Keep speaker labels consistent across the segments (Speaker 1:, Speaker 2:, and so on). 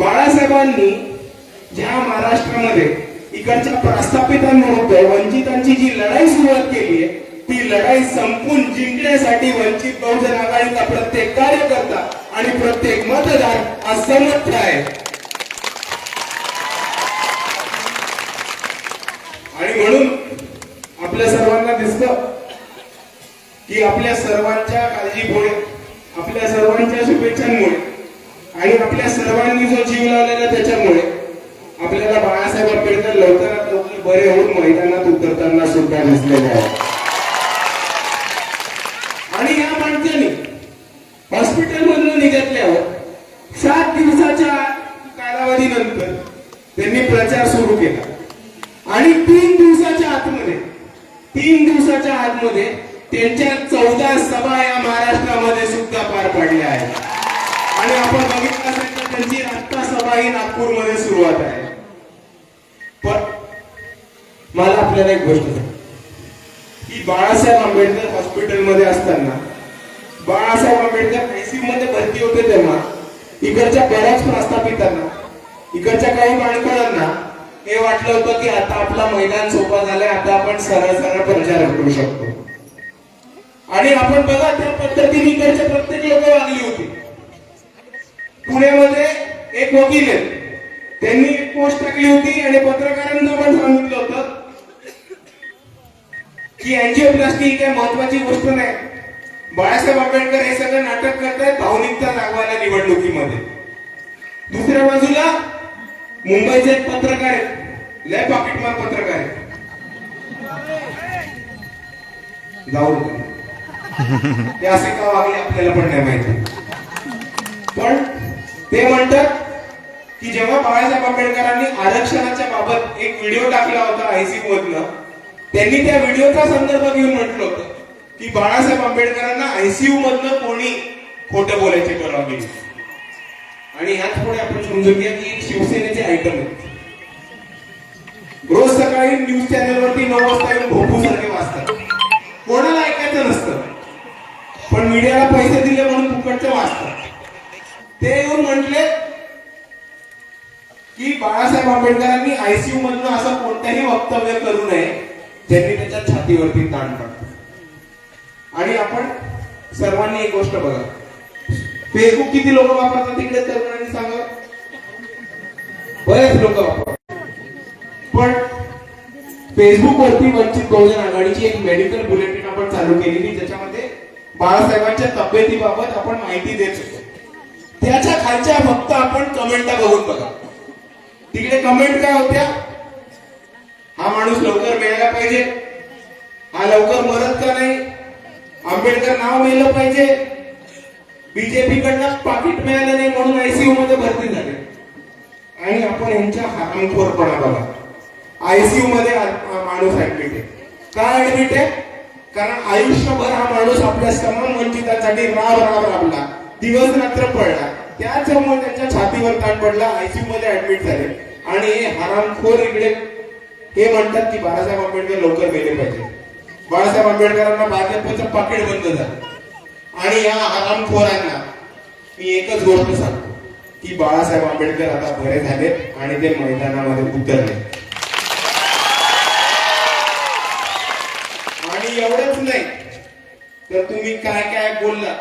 Speaker 1: बाळासाहेबांनी ज्या महाराष्ट्रामध्ये इकडच्या प्रस्थापितांविरुद्ध वंचितांची जी लढाई सुरुवात केली आहे ती लढाई संपून जिंकण्यासाठी वंचित बहुजन आघाडीचा प्रत्येक कार्यकर्ता आणि प्रत्येक मतदार असमर्थ आहे. आणि म्हणून आपल्या सर्वांना दिसतं की आपल्या सर्वांच्या काळजीमुळे आपल्या सर्वांच्या शुभेच्छांमुळे आणि आपल्या सर्वांनी जो जीव लावलेला त्याच्यामुळे आपल्याला बाळासाहेब आंबेडकर लवकरात लवकर बरे होऊन मैदानात उतरताना सुद्धा दिसलेले आहे आणि या माणसाने हॉस्पिटल मधून निघाल्यावर सात दिवसाच्या कालावधीनंतर त्यांनी प्रचार सुरू केला. आणि तीन दिवसाच्या आतमध्ये तीन दिवसाच्या आतमध्ये त्यांच्या चौदा सभा या महाराष्ट्रामध्ये सुद्धा पार पडल्या आहेत. आणि आपण बघितलं असेल तर त्यांची आत्ता सभा ही नागपूरमध्ये सुरुवात आहे. पण मला आपल्याला एक गोष्ट सांग. की बाळासाहेब आंबेडकर हॉस्पिटलमध्ये असताना बाळासाहेब आंबेडकर आयसीयू मध्ये भरती होते तेव्हा इकडच्या बऱ्याच प्रस्थापितांना इकडच्या काही बाळकळांना हे वाटलं होतं की आता आपला मैदान सोपा झालाय आता आपण सरळ सरळ प्रचार करू शकतो. आणि आपण बघा त्या पद्धतीने इकडचे प्रत्येक लोक वागली होती. पुण्यामध्ये एक वकील आहेत. त्यांनी एक पोस्ट टाकली होती आणि पत्रकारांना पण सांगितलं होतं की अँजिओप्लास्टी ही काही महत्वाची गोष्ट नाही. बाळासाहेब आंबेडकर हे सगळं नाटक करतायत भावनिकता दाखवायला निवडणुकीमध्ये. दुसऱ्या बाजूला मुंबईचे एक पत्रकार आहेत. लय पाकिटमार पत्रकार आहेत. जाऊ. ते असे का वागले आपल्याला पण नाही माहिती. पण ते म्हणतात की जेव्हा बाळासाहेब आंबेडकरांनी आरक्षणाच्या बाबत एक व्हिडिओ टाकला होता आयसीयू मधनं त्यांनी त्या व्हिडिओचा संदर्भ घेऊन म्हटलं होतं की बाळासाहेब आंबेडकरांना आयसीयू मधनं कोणी खोटं बोलायची परवानगी आणि ह्याच पुढे आपण समजून घ्या की एक शिवसेनेचे आयटम आहेत. रोज सकाळी न्यूज चॅनलवरती नऊ वाजता येऊन भोपू सारखे वाचतात. कोणाला ऐकायचं नसतं. पण मीडियाला पैसे दिले म्हणून फुकटचं वाचतात. ते येऊन म्हटले की बाळासाहेब आंबेडकरांनी आयसीयू मधनं असं कोणतंही वक्तव्य करू नये ज्यांनी त्याच्या छातीवरती ताण पडतो. आणि आपण सर्वांनी एक गोष्ट बघा. फेसबुक किती लोक वापरतात तिकडे? तरुणांनी सांगा? बरेच लोक वापरतात. पण फेसबुक वरती वंचित बहुजन आघाडीची एक मेडिकल बुलेटिन आपण चालू केलेली ज्याच्यामध्ये बाळासाहेबांच्या तब्येतीबाबत आपण माहिती देत होतो. त्याच्या खालच्या फक्त आपण कमेंट बघून बघा. तिकडे कमेंट काय होत्या? हा माणूस लवकर मिळायला पाहिजे. हा लवकर मरत का नाही? आंबेडकर नाव मिळलं पाहिजे. बीजेपी कडनं पाकिट मिळालं नाही म्हणून आयसीयू मध्ये भरती झाली. आणि आपण यांच्या हरामखोरपणा बघा. आयसीयू मध्ये माणूस ऍडमिट आहे. का ऍडमिट आहे? कारण आयुष्यभर हा माणूस आपल्या समान वंचितांसाठी राब राब राबला. दिवस रात्र पडला. त्याच्यामुळे त्यांच्या छातीवर ताण पडला आयसीयू मध्ये ऍडमिट झाले. आणि हरामखोर इकडे हे म्हणतात की बाळासाहेब आंबेडकर लवकर गेले पाहिजे. बाळासाहेब आंबेडकरांना भाजपचं पाकिट बंद झालं. आणि या हरामखोरांना मी एकच गोष्ट सांगतो की बाळासाहेब आंबेडकर आता बरे झाले आणि ते मैदानामध्ये उतरले. आणि एवढंच नाही तर तुम्ही काय काय बोलला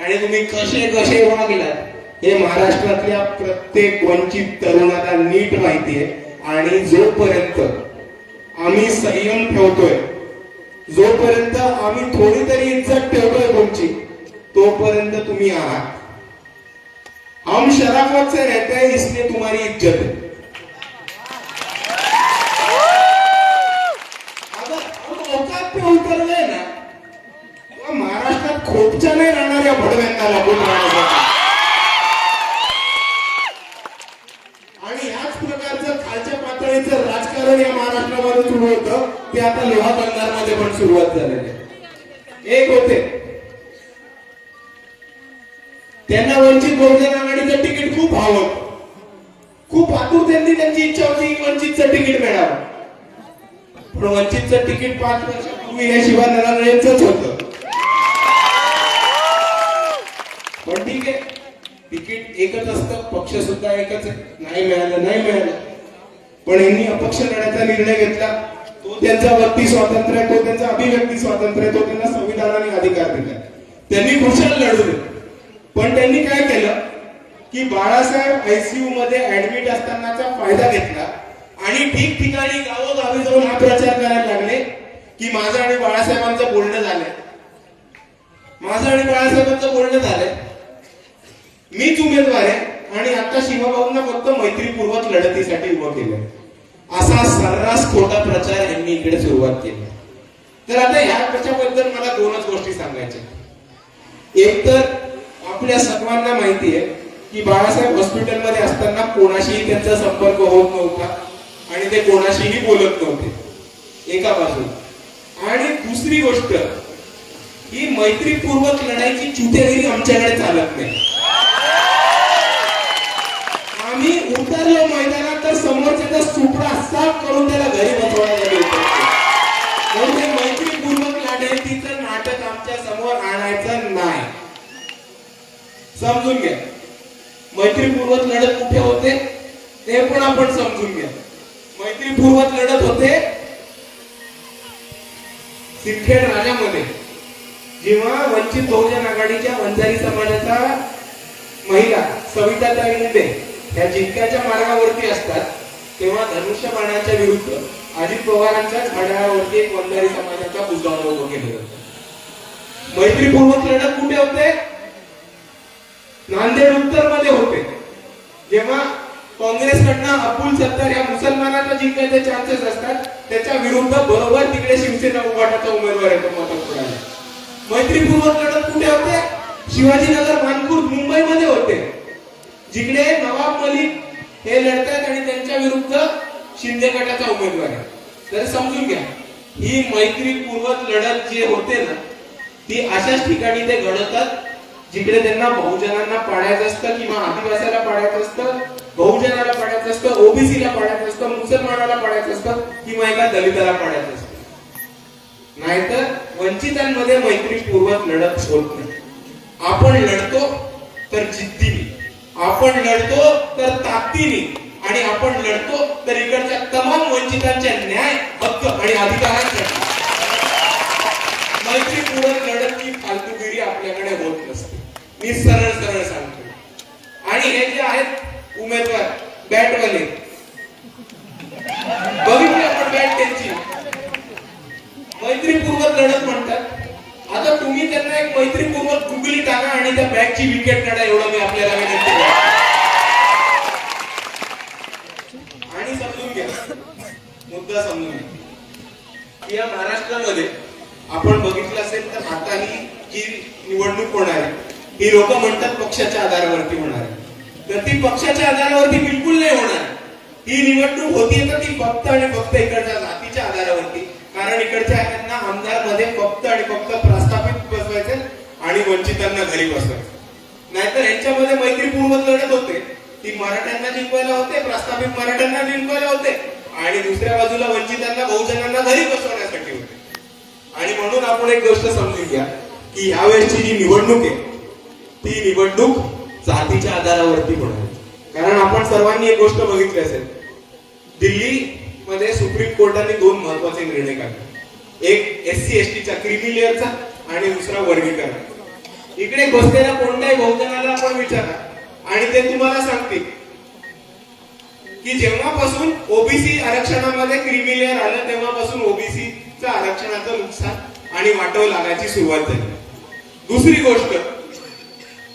Speaker 1: आणि तुम्ही कसे कसे वागलात हे महाराष्ट्रातल्या प्रत्येक वंचित तरुणाला नीट माहिती आहे. आणि जोपर्यंत आम्ही संयम ठेवतोय जोपर्यंत आम्ही थोडी तरी इज्जत ठेवतोय तुमची तोपर्यंत तुम्ही आहात. हम शराफत से रहते हैं इसलिए तुम्हारी इज्जत है अगर हम औकात पे उतर गए ना तेव्हा महाराष्ट्रात नाही राहणाऱ्या भडव्यांना लागून राहणार आणि ह्याच प्रकारचं खालच्या पातळीचं राजकारण या महाराष्ट्रामध्ये सुरू होतं ते आता लोहा बंधारमध्ये पण सुरुवात झालेली आहे. एक होते. त्यांना वंचित बहुजन आघाडीचं तिकीट खूप हवं. खूप आतुरतेने त्यांची इच्छा होती वंचितचं तिकीट मिळावं. पण वंचितचं तिकीट पाच वर्षापूर्वी या शिवाय नराळेंचंच होतं. पण ठीक आहे. तिकीट एकच असतं पक्ष सुद्धा एकच आहे. नाही मिळालं नाही मिळालं. पण यांनी अपक्ष लढायचा निर्णय घेतला. तो त्यांचा व्यक्ती स्वातंत्र्य आहे तो त्यांचा अभिव्यक्ती स्वातंत्र्य आहे तो त्यांना संविधानाने अधिकार दिला त्यांनी खुशाल लढवले पण त्यांनी काय केलं? की बाळासाहेब आयसीयू मध्ये ऍडमिट असतानाचा फायदा घेतला. आणि ठिकठिकाणी गावोगावी जाऊन हा प्रचार करायला लागले की माझं आणि बाळासाहेबांचं बोलणं झालंय. माझं आणि बाळासाहेबांचं बोलणं झालंय. मीच उमेदवार आहे आणि आता शिवभाऊंना फक्त मैत्रीपूर्वक लढतीसाठी उभं केलंय. असा सर्रास खोटा प्रचार यांनी इकडे सुरुवात केली. तर आता ह्या त्याच्याबद्दल मला दोनच गोष्टी सांगायच्या एक तर आपल्या सर्वांना माहिती आहे की बाळासाहेब हॉस्पिटलमध्ये असताना कोणाशीही त्यांचा संपर्क होत नव्हता आणि ते कोणाशीही बोलत नव्हते. एका बाजूला. आणि दुसरी गोष्ट ही मैत्रीपूर्वक लढाईची चुतेगिरी आमच्याकडे चालत नाही. उतरलो मैदानात तर समोरच्या सुपडा साफ करून त्याला घरी बसवायला गेलो म्हणून हे मैत्रीपूर्वक लढाईचं नाटक आमच्यासमोर आणायचं नाही. समजून घ्या. मैत्रीपूर्वक लढत कुठे होते ते पण आपण समजून घ्या. मैत्रीपूर्वक लढत होते सिंदखेड राजामध्ये जेव्हा वंचित बहुजन आघाडीच्या वंजारी समाजाचा महिला सविताताई मुंडे त्या जिंकाच्या मार्गावरती असतात तेव्हा धनुष्यबाणाच्या विरुद्ध अजित पवारांच्या घड्याळावरती एक वंजारी समाजाचा बुजगाव उभं केलं जातं. मैत्रीपूर्वक लढत कुठे होते? नांदेड उत्तरमध्ये होते. जेव्हा काँग्रेसकडनं अब्दुल सत्तार या मुसलमानाचा जिंकायचे चान्सेस असतात त्याच्या विरुद्ध बरोबर तिकडे शिवसेना उभाटाचा उमेदवार येतो मतदाराला मैत्रीपूर्वक लढत कुठे होते? शिवाजीनगर मानपूर मुंबईमध्ये होते. जिकडे नवाब मलिक हे लढतात आणि त्यांच्या विरुद्ध शिंदे गटाचा उमेदवार आहे. तर समजून घ्या ही मैत्रीपूर्वक लढत जी होते ना ती अशाच ठिकाणी ते घडवतात जिकडे त्यांना बहुजनांना पाडायचं असतं किंवा आदिवासाला पाडायचं असतं बहुजनाला पाडायचं असतं ओबीसीला पाडायचं असतं मुसलमानाला पाडायचं असतं किंवा एका दलिताला पाडायचं असतं. नाहीतर वंचितांमध्ये मैत्रीपूर्वक लढत होत नाही. आपण लढतो तर जिद्दीने. आपण लढतो तर ताकदीने आणि आपण लढतो तर इकडच्या तमाम वंचितांच्या न्याय हक्क आणि अधिकारांसाठी. मैत्रीपूर्वक लढत ही फालतूगिरी आपल्याकडे होत नसते. मी सरळ सरळ सांगतो. आणि हे जे आहेत उमेदवार बॅटवाले बघितले आपण बॅट त्यांची? मैत्रीपूर्वक लढत म्हणतात. आता तुम्ही त्यांना एक मैत्रीपूर्वक गुगली टाका आणि त्या बॅटची विकेट काढा एवढं मी आपल्याला विनंती आणि समजून घ्या. मुद्दा समजून घ्या. या महाराष्ट्रामध्ये आपण बघितलं असेल तर आता ही जी निवडणूक होणार आहे ही लोक म्हणतात पक्षाच्या आधारावरती होणार आहे. तर ती पक्षाच्या आधारावरती बिलकुल नाही होणार. ही निवडणूक होती तर ती फक्त आणि फक्त इकडच्या जातीच्या आधारावरती. कारण इकडच्या त्यांना आमदारमध्ये फक्त आणि फक्त प्रस्थापित आणि वंचितांना घरी बसवायचे नाहीतर यांच्यामध्ये मैत्रीपूर्वक लढत होते. ती मराठ्यांना जिंकवायला होते प्रस्थापित मराठ्यांना जिंकवायला होते. आणि दुसऱ्या बाजूला वंचितांना बहुजनांना घरी बसवण्यासाठी होते. आणि म्हणून आपण एक गोष्ट समजून घ्या की यावेळेसची जी निवडणूक आहे ती निवडणूक जातीच्या आधारावरती होणार. कारण आपण सर्वांनी एक गोष्ट बघितली असेल दिल्ली मध्ये सुप्रीम कोर्टाने दोन महत्त्वाचे निर्णय काढले. एक एस सी एस टीचा क्रिमिलेअरचा आणि दुसरा वर्गीकरण. इकडे बसलेल्या कोणत्याही बहुजनाला आपण विचारा. आणि ते तुम्हाला सांगतील की जेव्हापासून ओबीसी आरक्षणामध्ये क्रिमिलेअर आलं तेव्हापासून ओबीसीचं आरक्षणाचं नुकसान आणि वाटव लागायची सुरुवात झाली. दुसरी गोष्ट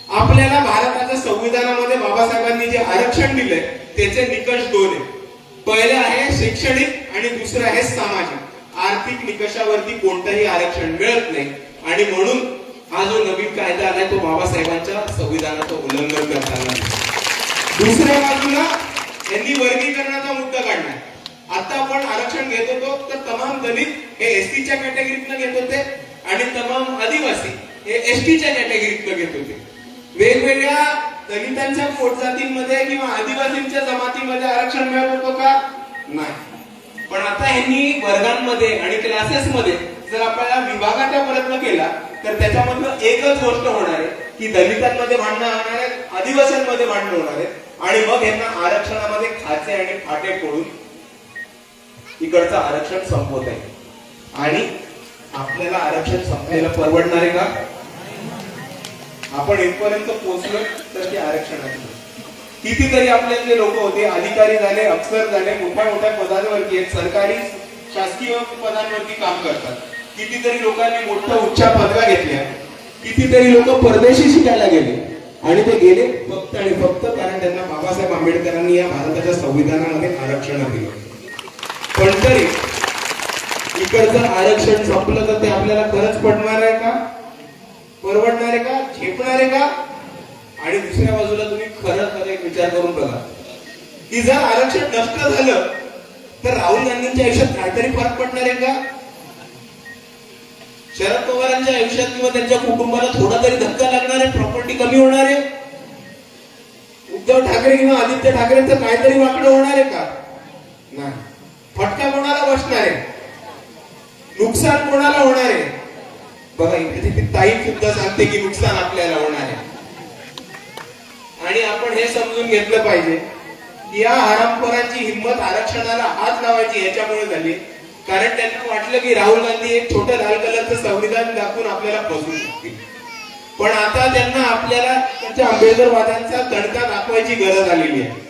Speaker 1: आपल्याला भारताच्या संविधानामध्ये बाबासाहेबांनी जे आरक्षण दिलंय त्याचे निकष दोन आहे पहिले आहे शैक्षणिक आणि दुसरं आहे सामाजिक. आर्थिक निकषावरती कोणतंही आरक्षण मिळत नाही. आणि म्हणून हा जो नवीन कायदा आलाय तो बाबासाहेबांच्या संविधानाचं उल्लंघन करताना. दुसऱ्या बाजूला यांनी वर्गीकरणाचा मुद्दा काढलाय. आता आपण आरक्षण घेत होतो तर तमाम दलित हे एसटीच्या कॅटेगरीतनं घेत होते आणि तमाम आदिवासी हे एसटीच्या कॅटेगरीतनं घेत होते. वेगवेगळ्या दलितांच्या पोटजातींमध्ये किंवा आदिवासींच्या जमातीमध्ये आरक्षण मिळत होतं का? नाही. पण आता यांनी वर्गांमध्ये आणि क्लासेस मध्ये जर आपल्याला विभागाचा प्रयत्न केला तर त्याच्यामधलं एकच गोष्ट होणार आहे की दलितांमध्ये भांडणं होणार आहेत आदिवासींमध्ये भांडणं होणार आहेत. आणि मग यांना आरक्षणामध्ये खाचे आणि फाटे फोडून इकडचं आरक्षण संपवत आहे आणि आपल्याला आरक्षण संपायला परवडणार आहे का? आपण इथपर्यंत पोहोचलो तर ते आरक्षणाची. कितीतरी आपल्यातले लोक होते अधिकारी झाले अफसर झाले मोठ्या मोठ्या पदांवरती आहेत. सरकारी शासकीय पदांवरती काम करतात. कितीतरी लोकांनी मोठ्या उच्चा पदव्या घेतल्या. कितीतरी लोक परदेशी शिकायला गेले. आणि ते गेले फक्त आणि फक्त कारण त्यांना बाबासाहेब आंबेडकरांनी या भारताच्या संविधानामध्ये आरक्षण दिलं. पण तरी इकडचं आरक्षण संपलं तर ते आपल्याला खरंच पडणार आहे का? परवडणार आहे का? झेपणार आहे का? आणि दुसऱ्या बाजूला तुम्ही खरं खरं एक विचार करून बघा. की जर आरक्षण नष्ट झालं तर राहुल गांधींच्या आयुष्यात काहीतरी फरक पडणार आहे का? शरद पवारांच्या आयुष्यात किंवा त्यांच्या कुटुंबाला थोडा तरी धक्का लागणार आहे प्रॉपर्टी कमी होणार आहे. उद्धव ठाकरे किंवा आदित्य ठाकरेंचं काहीतरी वाकडं होणार आहे का? नाही. फटका कोणाला बसणार आहे? नुकसान कोणाला होणार आहे? बघा इथे ताई सुद्धा सांगते की नुकसान आपल्याला होणार आहे. आणि आपण हे समजून घेतलं पाहिजे की या हरामखोरांची हिंमत आरक्षणाला हात लावायची याच्यामुळे झाली. कारण त्यांना वाटलं की राहुल गांधी एक छोटं लाल कलरचं संविधान दाखवून आपल्याला फसवू शकतील. पण आता त्यांना आपल्याला त्यांच्या आंबेडकरवादांचा तडका दाखवायची गरज आलेली आहे.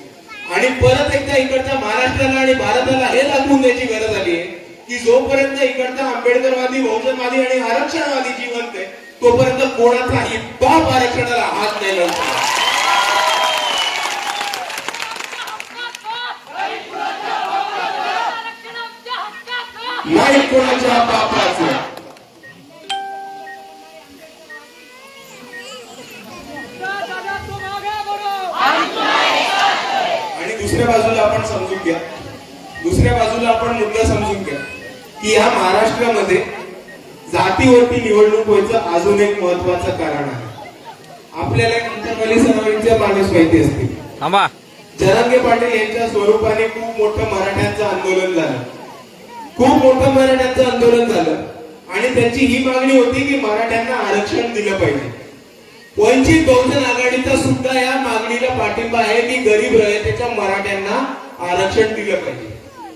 Speaker 1: आणि परत एकदा इकडच्या महाराष्ट्राला आणि भारताला हे दाखवून द्यायची गरज आली आहे की जोपर्यंत इकडचा आंबेडकरवादी बहुजनवादी आणि आरक्षणवादी जिवंत आहे तोपर्यंत कोणाचाही बाप आरक्षणाला हात नाही लावू शकत. नाही कोणाच्या बापाचं आणि दुसऱ्या बाजूला आपण समजून घ्या. दुसऱ्या बाजूला आपण मुद्दा समजून घ्या. की या महाराष्ट्रामध्ये जातीवरती निवडणूक व्हायचं अजून एक महत्वाचं कारण आहे. आपल्याला माणूस माहिती असतील जरांगे पाटील यांच्या स्वरूपाने खूप मोठं मराठ्यांचं आंदोलन झालं. खूप मोठं मराठ्यांचं आंदोलन झालं. आणि त्यांची ही मागणी होती की मराठ्यांना आरक्षण दिलं पाहिजे. वंचित बहुजन आघाडीचा सुद्धा या मागणीला पाठिंबा आहे की गरीब रयतेच्या मराठ्यांना आरक्षण दिलं पाहिजे.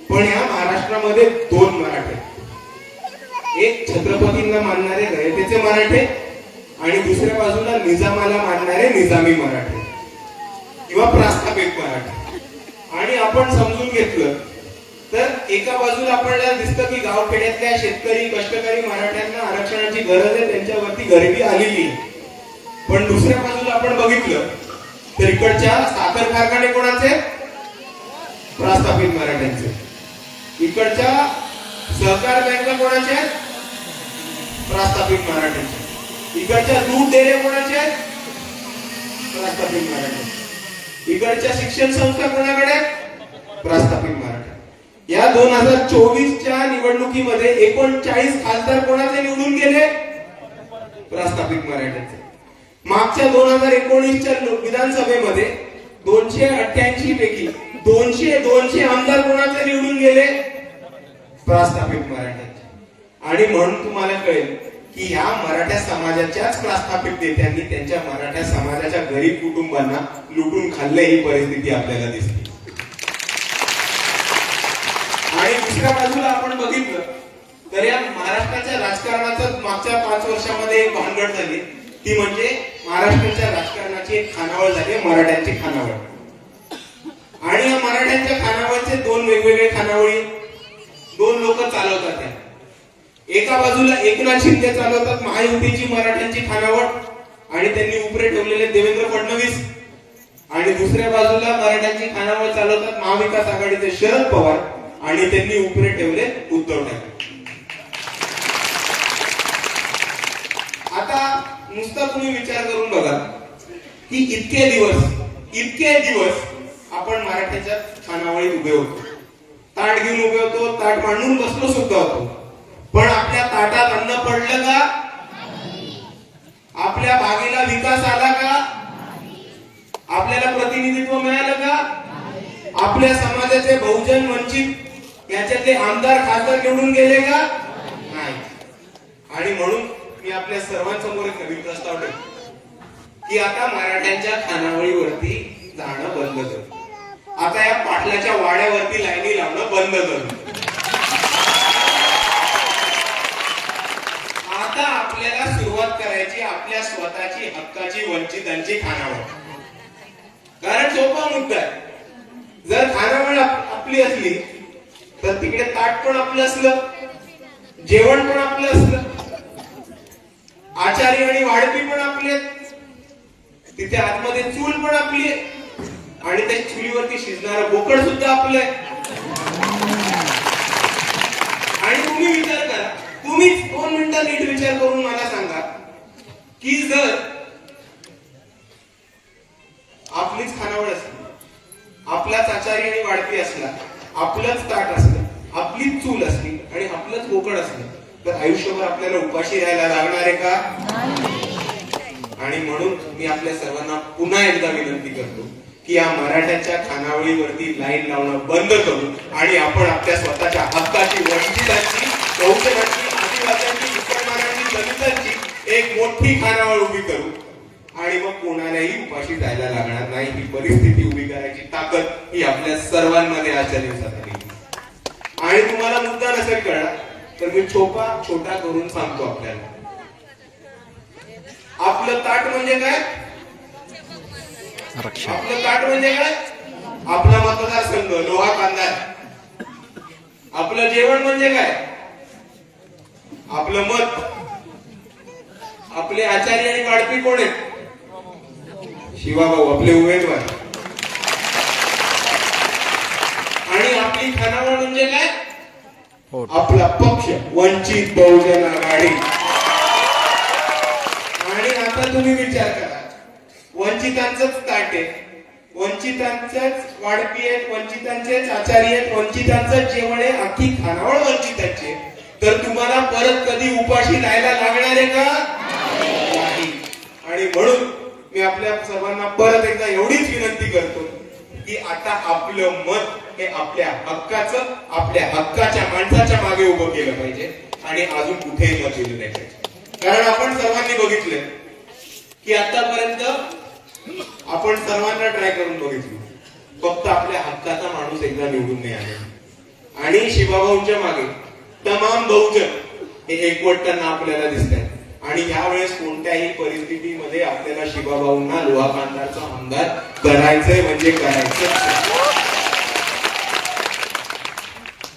Speaker 1: पण या महाराष्ट्रामध्ये दोन मराठे एक छत्रपतींना मानणारे रयतेचे मराठे आणि दुसऱ्या बाजूला निजामाला मानणारे निजामी मराठे. किंवा प्रास्ताविक मराठे. आणि आपण समजून घेतलं तर एका बाजूला आपल्याला दिसतं की गावखेड्यातल्या शेतकरी कष्टकरी मराठ्यांना आरक्षणाची गरज आहे त्यांच्यावरती गरिबी आलेली पण दुसऱ्या बाजूला आपण बघितलं तर इकडच्या साखर कारखाने कोणाचे? प्रस्थापित मराठ्यांचे. इकडच्या सहकार बँका कोणाचे? आहेत? प्रस्थापित मराठ्यांचे. इकडच्या दूध डेरे कोणाचे? आहेत? प्रस्थापित मराठ्यांचे. इकडच्या शिक्षण संस्था कोणाकडे? प्रस्थापित या दोन हजार चोवीसच्या निवडणुकीमध्ये एकोणचाळीस खासदार कोणाचे निवडून गेले? प्रस्थापित मराठ्यांचे. मागच्या दोन हजार एकोणीसच्या विधानसभेमध्ये दोनशे अठ्ठ्याऐंशी पैकी दोनशे दोनशे आमदार कोणाचे निवडून गेले? प्रस्थापित मराठ्यांचे. आणि म्हणून तुम्हाला कळेल की ह्या मराठा समाजाच्याच प्रस्थापित नेत्यांनी त्यांच्या मराठा समाजाच्या गरीब कुटुंबांना लुटून खाल्ले ही परिस्थिती आपल्याला दिसते आणि दुसऱ्या बाजूला आपण बघितलं तर या महाराष्ट्राच्या राजकारणाचं मागच्या पाच वर्षामध्ये एक भानगड झाली. ती म्हणजे महाराष्ट्राच्या राजकारणाची एक खानावळ झाली मराठ्यांची खानावळ. आणि या मराठ्यांच्या खानावळचे दोन वेगवेगळे खानावळी दोन लोक चालवतात एका बाजूला एकनाथ शिंदे चालवतात महायुतीची मराठ्यांची खानावळ आणि त्यांनी उपरे ठेवलेले देवेंद्र फडणवीस. आणि दुसऱ्या बाजूला मराठ्यांची खानावळ चालवतात महाविकास आघाडीचे शरद पवार. आणि त्यांनी उपरे ठेवले उद्धव ठाकरे आता नुसता तुम्ही विचार करून बघा की इतके दिवस इतके दिवस आपण मराठ्याच्या खानावळीत उभे होतो. ताट घेऊन उभे होतो ताट मांडून बसलो सुद्धा होतो. पण आपल्या ताटात अन्न पडलं का? आपल्या बागेला विकास आला का? आपल्याला प्रतिनिधित्व मिळालं का? आपल्या समाजाचे बहुजन वंचित याच्यातले आमदार खासदार निवडून गेले का? नाही. आणि म्हणून मी आपल्या सर्वांसमोर एक नवीन प्रस्ताव ठेवतो. की आता मराठ्यांच्या खानावळीवरती जाणं बंद कर. आता या पाटलाच्या वाड्यावरती लाईनी लावणं बंद कर. आता आपल्याला सुरुवात करायची आपल्या स्वतःची हक्काची वंचितांची खानावळ. कारण सोपा मुद्दा आहे. जर खानावळ आपली असली तर तिकडे ताट पण आपलं असलं जेवण पण आपलं असलं आचारी आणि वाढपी पण आपले तिथे आतमध्ये चूल पण आपली आहे. आणि त्या चुलीवरती शिजणार बोकड सुद्धा आपलं आहे आणि तुम्ही विचार करा तुम्हीच दोन मिनिटं नीट विचार करून मला सांगा की जर आपलीच खानावळ असली आपलाच आचारी आणि वाढपी असला आपलंच ताट असलं आपलीच चूल असली आणि आपलंच बोकड असलं तर आयुष्यभर आपल्याला उपाशी राहायला लागणार आहे का? आणि म्हणून मी आपल्या सर्वांना पुन्हा एकदा विनंती करतो की या मराठ्याच्या खानावळीवरती लाईन लावणं बंद करू आणि आपण आपल्या स्वतःच्या हक्काची वंचितांची बहुजनांची आदिवासींची मुसलमानांची दलितांची एक मोठी खानावळ उभी करू. आणि मग कोणालाही उपाशी जायला लागणार नाही. ही परिस्थिती उभी करायची ताकद ही आपल्या सर्वांमध्ये आजच्या दिवसात आली आणि तुम्हाला मुद्दा नसेल कळला तर मी छोटा छोटा करून सांगतो आपल्याला. आपलं ताट म्हणजे काय? आपलं ताट म्हणजे काय? आपला मतदारसंघ लोहा कांदा. आपलं जेवण म्हणजे काय? आपलं मत. आपले आचार्य आणि वाढपी कोण आहेत? शिवाभाऊ आपले उमेदवार. आणि आपली खानावळ म्हणजे काय? आपला पक्ष वंचित बहुजन आघाडी. आणि आता तुम्ही विचार करा. वंचितांचंच ताट आहे. वंचितांचेच वाढपी आहेत वंचितांचेच आचारी आहेत वंचितांचं जेवण आहे अख्खी खानावळ वंचितांची. तर तुम्हाला परत कधी उपाशी राहायला लागणार आहे का? नाही. आणि म्हणून मी आपल्या सर्वांना परत एकदा एवढीच विनंती करतो की आता आपलं मत हे आपल्या हक्काचं आपल्या हक्काच्या माणसाच्या मागे उभं केलं पाहिजे आणि अजून कुठेही मत दिलं नाही पाहिजे. कारण आपण सर्वांनी बघितलं की आतापर्यंत आपण सर्वांना ट्राय करून बघितलं. फक्त आपल्या हक्काचा माणूस एकदा निवडून नाही आला. आणि शिवाभाऊंच्या मागे तमाम बहुजन हे एकवटताना आपल्याला दिसत आहेत आणि यावेळेस कोणत्याही परिस्थितीमध्ये आपल्याला शिवाभाऊंना लोहा कांदारचा आमदार करायचंय म्हणजे करायचं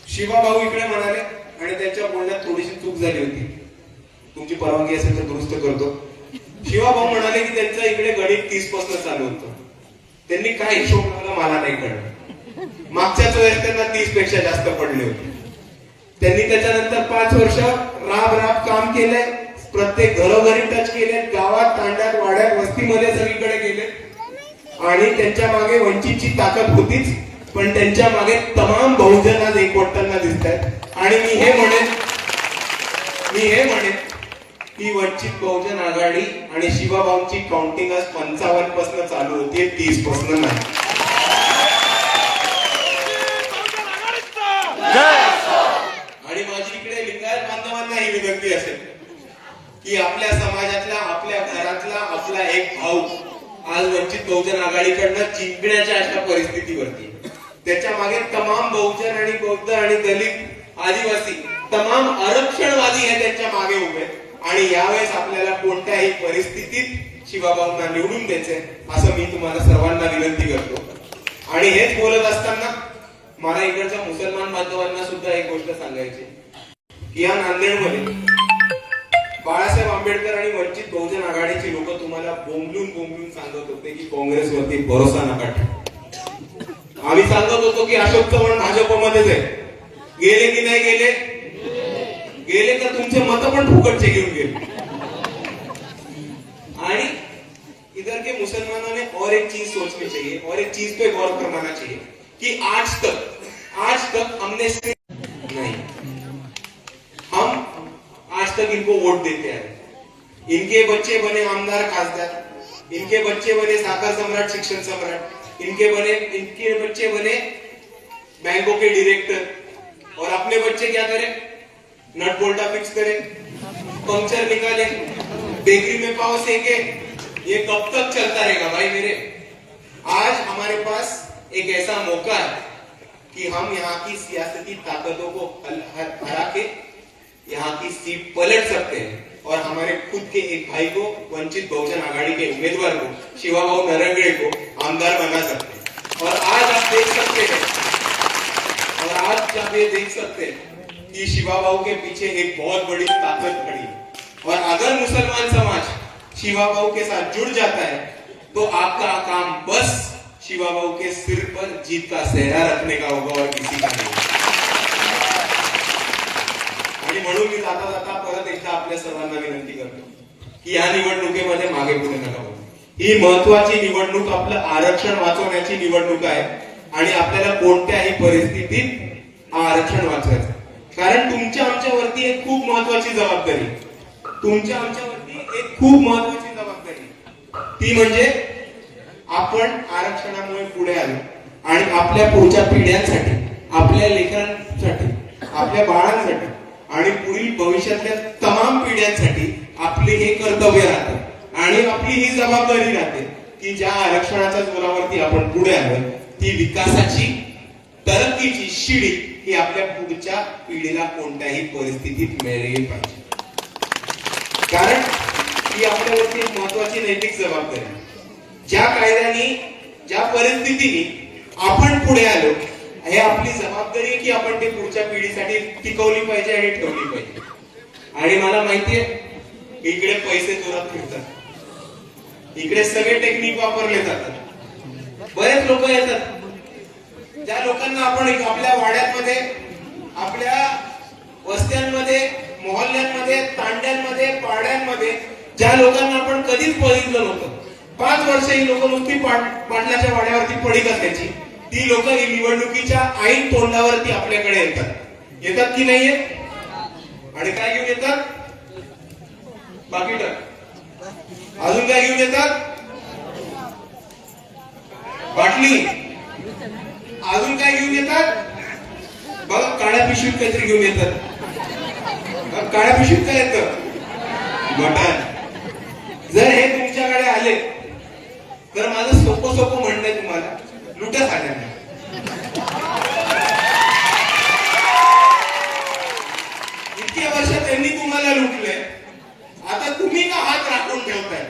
Speaker 1: शिवाभाऊ इकडे म्हणाले आणि त्यांच्या बोलण्यात थोडीशी चूक झाली होती. तुमची परवानगी असेल तर दुरुस्त करतो. शिवाभाऊ म्हणाले की त्यांचं इकडे गणित तीसपासून चालू होतं. त्यांनी काय हिशोब लावला मला नाही कळलं. मागच्याच वेळेस त्यांना तीसपेक्षा जास्त पडले होते. त्यांनी त्याच्यानंतर पाच वर्ष राब राब काम केलंय. प्रत्येक घरोघरी टच केले गावात तांड्यात वाड्यात वस्तीमध्ये सगळीकडे गेले. आणि त्यांच्या मागे वंचितची ताकद होतीच पण त्यांच्या मागे तमाम बहुजन आज एकवटताना दिसत आहेत आणि मी हे म्हणेन मी हे म्हणेन की वंचित बहुजन आघाडी आणि शिवाभाऊंची काउंटिंग आज पंचावन्नपासून चालू होती तीसपासून नाही आणि माझी इकडे लिंगायत बांधवांना ही विनंती असेल की आपल्या समाजातला आपल्या घरातला आपला एक भाऊ आज वंचित बहुजन आघाडीकडनं जिंकण्याच्या अशा परिस्थितीवरती त्याच्यामागे तमाम बहुजन आणि बौद्ध आणि दलित आदिवासी तमाम आरक्षणवादी हे त्यांच्या मागे उभे आणि यावेळेस आपल्याला कोणत्याही परिस्थितीत शिवाभाऊंना निवडून द्यायचंय असं मी तुम्हाला सर्वांना विनंती करतो. आणि हेच बोलत असताना मला इकडच्या मुसलमान बांधवांना सुद्धा एक गोष्ट सांगायची की या नांदेडमध्ये बाळासाहेब आंबेडकर आणि वंचित बहुजन आघाडीचे लोक तुम्हाला बोंबलून बोंबलून सांगत होते की काँग्रेसवरती भरोसा नका ठेवू. आम्ही सांगत होतो की अशोक चव्हाण भाजपमध्येच आहे. गेले की नाही गेले? गेले तर तुमचे मत पण फुकटचे घेऊन गेले. आणि इधर के मुसलमानों ने और एक चीज सोचनी चाहिए और एक चीज पे गौर करवाना चाहिए कि आज तक आज तक हमने सिर्फ नहीं। आज तक इनको वोट देते आए इनके बच्चे बने आमदार, खासदार। इनके बच्चे बने साकार सम्राट, शिक्षण सम्राट। इनके बने, इनके बच्चे बने बैंकों के डायरेक्टर और अपने बच्चे क्या करें? नट बोल्टा फिक्स करें, पंक्चर निकाले बेकरी में पाव सेके। ये कब तक चलता रहेगा भाई मेरे? आज हमारे पास एक ऐसा मौका है कि हम यहाँ की सियासती ताकतों को हरा के यहाँ की सीट पलट सकते हैं और हमारे खुद के एक भाई को, वंचित बहुजन आघाड़ी के उम्मीदवार को, शिवाभाऊ नरंगड़े को आमदार बना सकते हैं। और आज आप देख सकते हैं, और आज आप ये देख सकते हैं कि शिवाभाऊ के पीछे एक बहुत बड़ी ताकत खड़ी है। और अगर मुसलमान समाज शिवा भाव के साथ जुड़ जाता है तो आपका काम बस शिवाभाऊ के सिर पर जीत का सेहरा रखने का होगा और किसी का नहीं। आणि म्हणून मी जाता जाता परत एकदा आपल्या सर्वांना विनंती करतो की या निवडणुकीमध्ये मागे पुढे नका ही महत्वाची निवडणूक आपलं आरक्षण वाचवण्याची निवडणूक आहे आणि आपल्याला कोणत्याही परिस्थितीत आरक्षण वाचवायचं कारण तुमच्या आमच्यावरती एक खूप महत्वाची जबाबदारी तुमच्या आमच्यावरती एक खूप महत्वाची जबाबदारी ती म्हणजे आपण आरक्षणामुळे पुढे आलो आणि आपल्या पुढच्या पिढ्यांसाठी आपल्या लेकरांसाठी आपल्या बाळांसाठी आणि पुढील भविष्यातल्या तमाम पिढ्यांसाठी आपले हे कर्तव्य राहते. आणि आपली ही जबाबदारी राहते की ज्या आरक्षणाच्या जोरावरती आपण पुढे आलो ती विकासाची तरक्कीची शिडी ही आपल्या पुढच्या पिढीला कोणत्याही परिस्थितीत मिळाली पाहिजे. कारण ही आपल्यावरती एक महत्वाची नैतिक जबाबदारी ज्या कायद्याने ज्या परिस्थितीने आपण पुढे आलो हे आपली जबाबदारी आहे की आपण ते पुढच्या पिढीसाठी टिकवली पाहिजे आणि ठेवली पाहिजे. आणि मला माहितीये इकडे पैसे जोरात फिरतात. इकडे सगळे टेक्निक वापरले जातात. बरेच लोक येतात. ज्या लोकांना आपण आपल्या वाड्यांमध्ये आपल्या वस्त्यांमध्ये मोहल्ल्यांमध्ये तांड्यांमध्ये पाड्यांमध्ये ज्या लोकांना आपण कधीच बघितलं नव्हतं. पाच वर्ष ही लोक नुसती पाटलाच्या वाड्यावरती पडी असायची. ती लोक ही निवडणुकीच्या ऐन तोंडावरती आपल्याकडे येतात. येतात की नाही येत आणि काय घेऊन येतात? बाकी अजून काय घेऊन येतात? बाटली. अजून काय घेऊन येतात? बघा काळ्या पिशवीत काहीतरी घेऊन येतात. काळ्या पिशवीत काय येत? मटण. जर हे तुमच्याकडे आले तर माझं सोपं सोपं म्हणणं आहे तुम्हाला. लुट्या झाल्या इतके वर्ष त्यांनी तुम्हाला लुटले आता तुम्ही का हात राखून ठेवताय?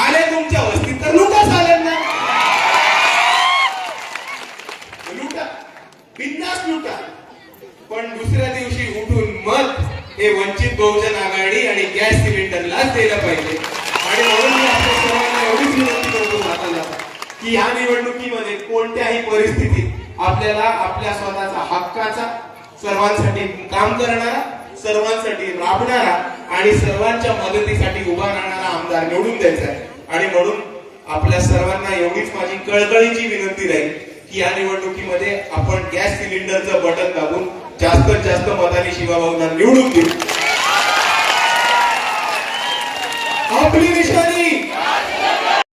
Speaker 1: आले तुमच्या वस्तीत तर लुटा चालेल ना आपल्याला आपल्या स्वतःचा हक्काचा सर्वांसाठी काम करणारा सर्वांसाठी राबणारा आणि सर्वांच्या मदतीसाठी उभा राहणारा आमदार निवडून द्यायचा आहे. आणि म्हणून आपल्या सर्वांना एवढीच माझी कळकळीची विनंती राहील की या निवडणुकीमध्ये आपण गॅस सिलेंडरचं बटन दाबून जास्तीत जास्त मताने शिवाभाऊंना निवडून देऊ. आपली दिशा